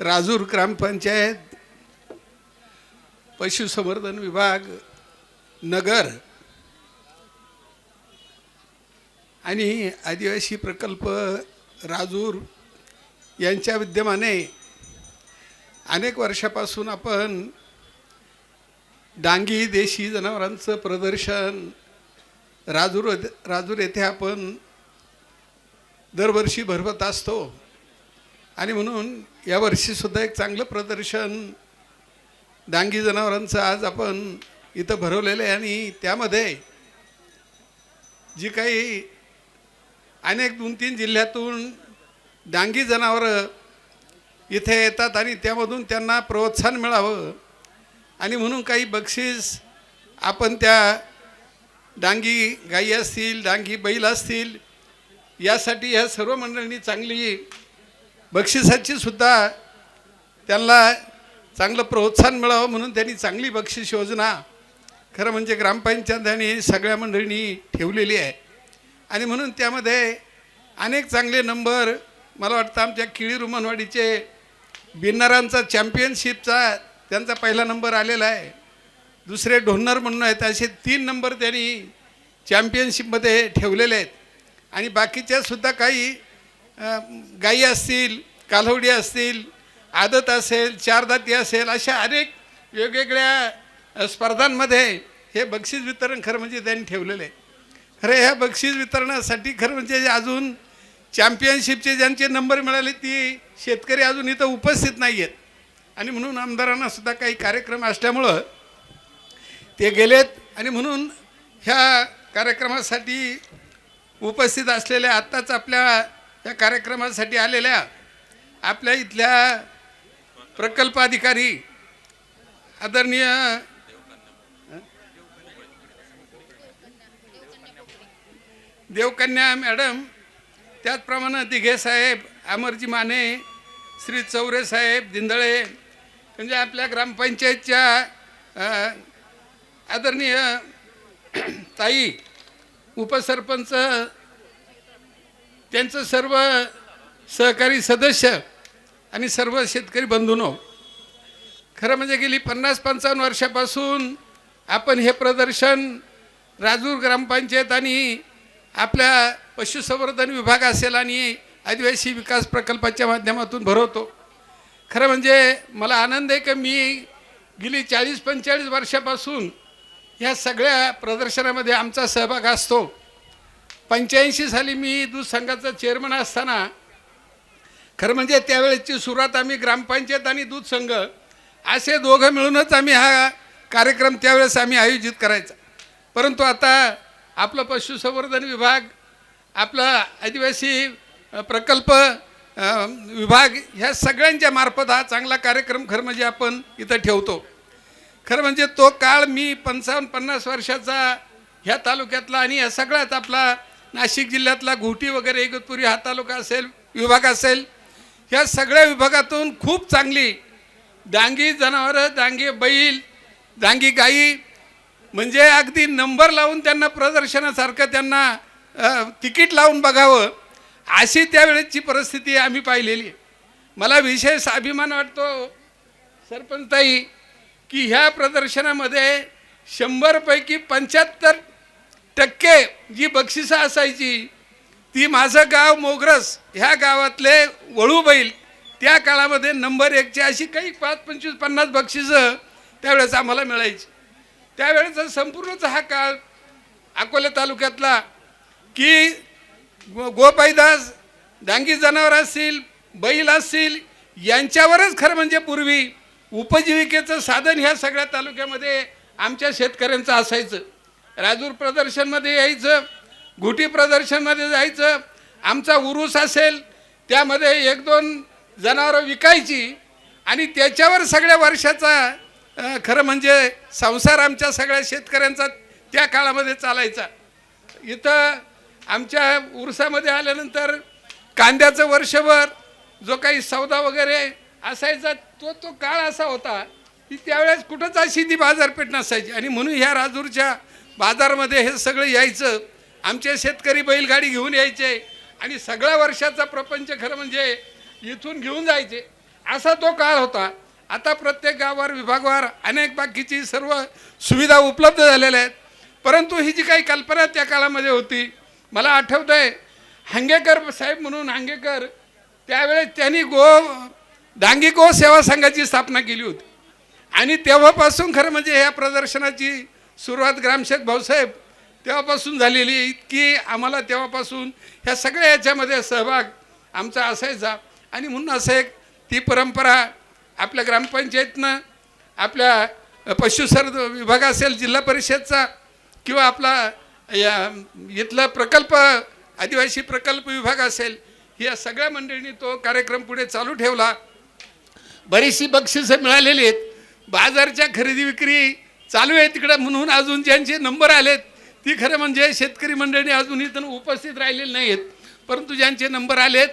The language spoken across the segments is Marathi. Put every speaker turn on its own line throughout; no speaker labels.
राजूर ग्रामपंचायत पशुसंवर्धन विभाग नगर आणि आदिवासी प्रकल्प राजूर यांच्या विद्यमाने अनेक वर्षापासून आपण डांगी देशी जनावरांचं प्रदर्शन राजूर राजूर येथे आपण दरवर्षी भरवत असतो. आणि म्हणून यावर्षीसुद्धा एक चांगलं प्रदर्शन डांगी जनावरांचं आज आपण इथं भरवलेलं आहे आणि त्यामध्ये जी काही अनेक दोन तीन जिल्ह्यातून डांगी जनावरं इथे येतात आणि त्यामधून त्यांना प्रोत्साहन मिळावं आणि म्हणून काही बक्षीस आपण त्या डांगी गाई असतील डांगी बैल असतील यासाठी ह्या सर्व मंडळींनी चांगली बक्षिसाची सुद्धा त्यांना चांगलं प्रोत्साहन मिळावं म्हणून त्यांनी चांगली बक्षीस योजना खरं म्हणजे ग्रामपंचायत सगळ्या मंडळींनी ठेवलेली आहे. आणि म्हणून त्यामध्ये अनेक चांगले नंबर मला वाटतं आमच्या किळी रुमनवाडीचे बिन्नरांचा चॅम्पियनशिपचा त्यांचा पहिला नंबर आलेला आहे. दुसरे ढोन्नर म्हणून आहेत असे तीन नंबर त्यांनी चॅम्पियनशिपमध्ये ठेवलेले आहेत. आणि बाकीच्यासुद्धा काही गायी असतील कालवडी असतील आदत असेल चारदाती असेल अशा अनेक वेगवेगळ्या स्पर्धांमध्ये हे बक्षीस वितरण खरं म्हणजे त्यांनी ठेवलेलं आहे. खरं ह्या बक्षीस वितरणासाठी खरं म्हणजे अजून चॅम्पियनशिपचे ज्यांचे नंबर मिळाले ती शेतकरी अजून इथं उपस्थित नाही आहेत आणि म्हणून आमदारांना सुद्धा काही कार्यक्रम असल्यामुळं ते गेलेत. आणि म्हणून ह्या कार्यक्रमासाठी उपस्थित असलेल्या आत्ताच आपल्या या कार्यक्रमासाठी आलेल्या आपल्या इथल्या प्रकल्प अधिकारी आदरणीय देवकन्या मॅडम त्याचप्रमाणे दिघे साहेब अमरजी माने श्री चौरे साहेब दिंदळे म्हणजे आपल्या ग्रामपंचायतच्या आदरणीय ताई उपसरपंच त्यांचं सर्व सहकारी सदस्य आणि सर्व शेतकरी बंधूनो खरं म्हणजे गेली पन्नास पंचावन्न वर्षापासून आपण हे प्रदर्शन राजूर ग्रामपंचायत आणि आपल्या पशुसंवर्धन विभाग असेल आणि आदिवासी विकास प्रकल्पाच्या माध्यमातून भरवतो. खरं म्हणजे मला आनंद आहे की मी गेली चाळीस पंचेचाळीस वर्षापासून ह्या सगळ्या प्रदर्शनामध्ये आमचा सहभाग असतो. पंच्याऐंशी साली मी दूध संघाचा चेअरमन असताना खरं म्हणजे त्यावेळेची सुरुवात आम्ही ग्रामपंचायत आणि दूध संघ असे दोघं मिळूनच आम्ही हा कार्यक्रम त्यावेळेस आम्ही आयोजित करायचा. परंतु आता आपलं पशुसंवर्धन विभाग आपला आदिवासी प्रकल्प विभाग ह्या सगळ्यांच्या मार्फत हा चांगला कार्यक्रम खरं म्हणजे आपण इथं ठेवतो. खरं म्हणजे तो काळ मी पंचावन्न पन्नास वर्षाचा ह्या तालुक्यातला आणि या सगळ्यात आपला नाशिक जिल्ह्यातला घोटी वगैरे इगतपुरी हा तालुका असेल विभाग असेल ह्या सगळ्या विभागातून खूप चांगली डांगी जनावरं डांगी बैल डांगी गाई म्हणजे अगदी नंबर लावून त्यांना प्रदर्शनासारखं त्यांना तिकीट लावून बघावं अशी त्यावेळेची परिस्थिती आम्ही पाहिलेली मला विशेष अभिमान वाटतो सरपंचताई की ह्या प्रदर्शनामध्ये शंभरपैकी पंच्याहत्तर टक्के जी बक्षिसं असायची ती माझं गाव मोगरस ह्या गावातले वळू बैल त्या काळामध्ये नंबर एकची अशी काही पाच पंचवीस पन्नास बक्षिसं त्यावेळेस आम्हाला मिळायची. त्यावेळेचा संपूर्णच हा काळ अकोले तालुक्यातला की गो गोपाईदास डांगी जनावर असतील बैल असतील यांच्यावरच खरं म्हणजे पूर्वी उपजीविकेचं साधन ह्या सगळ्या तालुक्यामध्ये आमच्या शेतकऱ्यांचं असायचं. राजूर प्रदर्शनमध्ये यायचं घुटी प्रदर्शनमध्ये जायचं आमचा उरूस असेल त्यामध्ये एक दोन जनावरं विकायची आणि त्याच्यावर सगळ्या वर्षाचा खरं म्हणजे संसार आमच्या सगळ्या शेतकऱ्यांचा त्या काळामध्ये चालायचा. इथं आमच्या उरसामध्ये आल्यानंतर कांद्याचं वर्षभर जो काही सौदा वगैरे असायचा तो तो काळ असा होता ती त्यावेळेस कुठंच अशी ती बाजारपेठ नसायची. आणि म्हणून ह्या राजूरच्या बाजारमध्ये हे सगळं यायचं. आमचे शेतकरी बैलगाडी घेऊन यायचे. आणि सगळ्या वर्षाचा प्रपंच खरं म्हणजे इथून घेऊन जायचे. असा तो काळ होता. आता प्रत्येक गावावर विभागवार अनेक बाकीची सर्व सुविधा उपलब्ध झालेल्या आहेत. परंतु ही जी काही कल्पना त्या काळामध्ये होती मला आठवतं आहे हांगेकर साहेब म्हणून हांगेकर त्यावेळेस त्यांनी गो डांगी गो सेवा संघाची स्थापना केली होती. आणि तेव्हापासून खरं म्हणजे ह्या प्रदर्शनाची सुरुवात ग्रामसेवक भाऊसाहेब तेव्हापासून झालेली इतकी आम्हाला तेव्हापासून ह्या सगळ्या याच्यामध्ये सहभाग आमचा असायचा. आणि म्हणून असं एक ती परंपरा आपल्या ग्रामपंचायतनं आपल्या पशुसर विभाग असेल जिल्हा परिषदचा किंवा आपला या इथला प्रकल्प आदिवासी प्रकल्प विभाग असेल या सगळ्या मंडळींनी तो कार्यक्रम पुढे चालू ठेवला. बरीचशी बक्षिसं मिळालेली आहेत. बाजारच्या खरेदी विक्री चालू आहे तिकडं म्हणून अजून ज्यांचे नंबर आलेत ती खरं म्हणजे शेतकरी मंडळी अजून इथं उपस्थित राहिलेले नाही आहेत परंतु ज्यांचे नंबर आलेत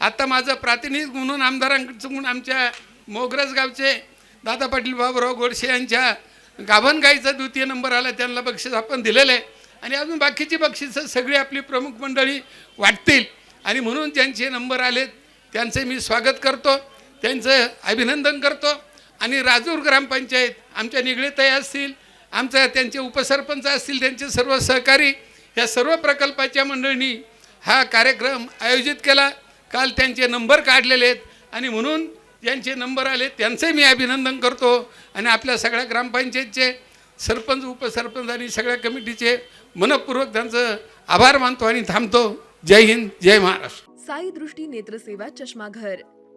आता माझं प्रातिनिधिक म्हणून आमदारांकडचं म्हणून आमच्या मोगरज गावचे दादा पाटील बाबुराव गोडसे यांच्या गाभणगाईचा द्वितीय नंबर आला त्यांना बक्षीस आपण दिलेलं आहे. आणि अजून बाकीची बक्षिसं सगळी आपली प्रमुख मंडळी वाटतील. आणि म्हणून ज्यांचे नंबर आलेत त्यांचे मी स्वागत करतो त्यांचं अभिनंदन करतो. आणि राजूर ग्रामपंचायत आमच्या निगडीतही असतील आमचा त्यांचे उपसरपंच असतील त्यांचे सर्व सहकारी या सर्व प्रकल्पाच्या मंडळींनी हा कार्यक्रम आयोजित केला. काल त्यांचे नंबर काढलेले आहेत आणि म्हणून ज्यांचे नंबर आले त्यांचे मी अभिनंदन करतो. आणि आपल्या सगळ्या ग्रामपंचायतचे सरपंच उपसरपंच आणि सगळ्या कमिटीचे मनपूर्वक त्यांचं आभार मानतो आणि थांबतो. जय हिंद जय महाराष्ट्र.
साई दृष्टी नेत्रसेवा चष्माघर.